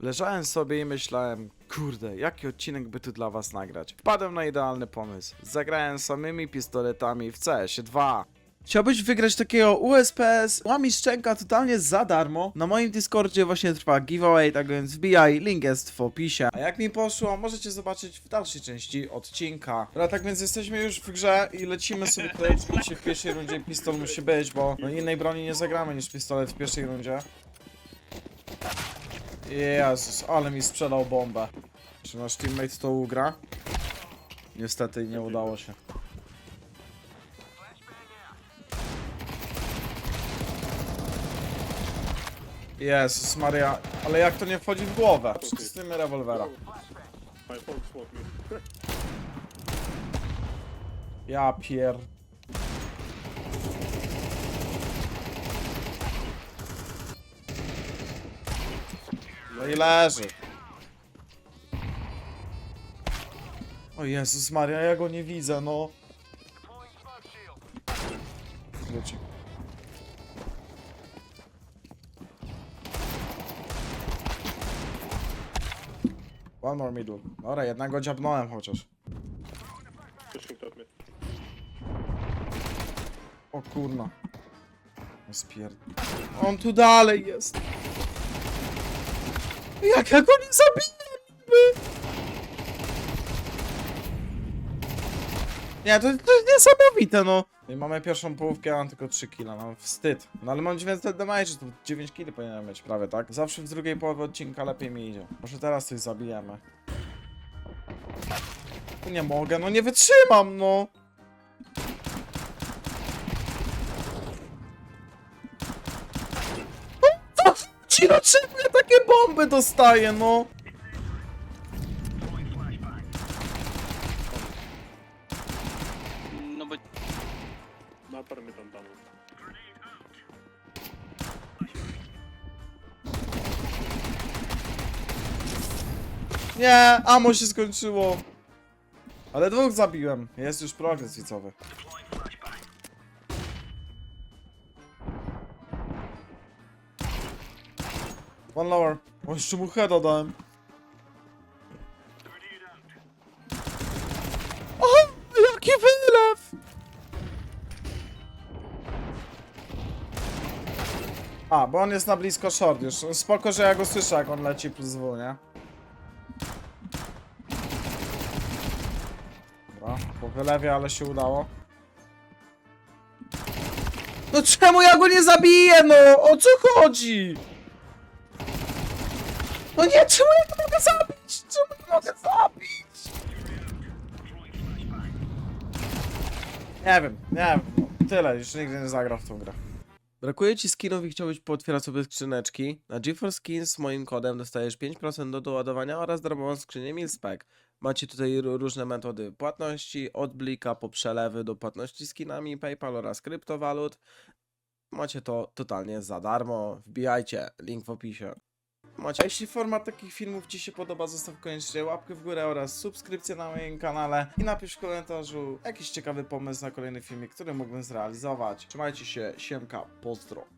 Leżałem sobie i myślałem, kurde, jaki odcinek by tu dla was nagrać. Wpadłem na idealny pomysł. Zagrałem samymi pistoletami w CS2. Chciałbyś wygrać takiego USPS łami szczęka totalnie za darmo? Na moim Discordzie właśnie trwa giveaway, tak więc wbijaj, link jest w opisie. A jak mi poszło, możecie zobaczyć w dalszej części odcinka. Dobra, tak więc jesteśmy już w grze i lecimy sobie tutaj. Oczywiście w pierwszej rundzie pistol musi być, bo no innej broni nie zagramy niż pistolet w pierwszej rundzie. Jezus, ale mi sprzedał bombę. Czy nasz teammate to ugra? Niestety nie udało się. Jezus Maria, ale jak to nie wchodzi w głowę? Z tym rewolwera. Ja pier... No i leży. O Jezus Maria, ja go nie widzę, no. Leci. One more middle. Dobra, jednego dziabnąłem chociaż. O kurna. Spierd... On tu dalej jest. Jak ja go nie zabiję niby? Nie, to, to jest niesamowite, no. I mamy pierwszą połówkę, a mam tylko 3 killa, no wstyd. No ale mam 900 damage, to 9 killi powinienem mieć prawie, tak? Zawsze w drugiej połowie odcinka lepiej mi idzie. Może teraz coś zabijemy. Nie mogę, no nie wytrzymam, no. Co ci no czym ja takie bomby dostaję, no? No bo Na upper mid on tunnel. Nie, amo się skończyło. Ale dwóch zabiłem. Jest już progres widzowy. One lower. O, jeszcze mu heada dałem. O, jaki wylew! A, bo on jest na blisko short już. Spoko, że ja go słyszę, jak on leci plus W, nie? Dobra, po wylewie, ale się udało. No czemu ja go nie zabiję, no? O co chodzi? No nie, czemu ja go mogę zabić? Czemu nie mogę zabić? Nie wiem, nie wiem. No, tyle, już nigdy nie zagra w tą grę. Brakuje ci skinów i chciałbyś pootwierać sobie skrzyneczki? Na GeForce Skins z moim kodem dostajesz 5% do doładowania oraz darmową skrzynię Milspec. Macie tutaj ró- różne metody płatności, od blika po przelewy do płatności skinami, PayPal oraz kryptowalut. Macie to totalnie za darmo. Wbijajcie, link w opisie. A jeśli format takich filmów Ci się podoba, zostaw koniecznie łapkę w górę oraz subskrypcję na moim kanale i napisz w komentarzu jakiś ciekawy pomysł na kolejny filmik, który mógłbym zrealizować. Trzymajcie się, siemka, pozdro.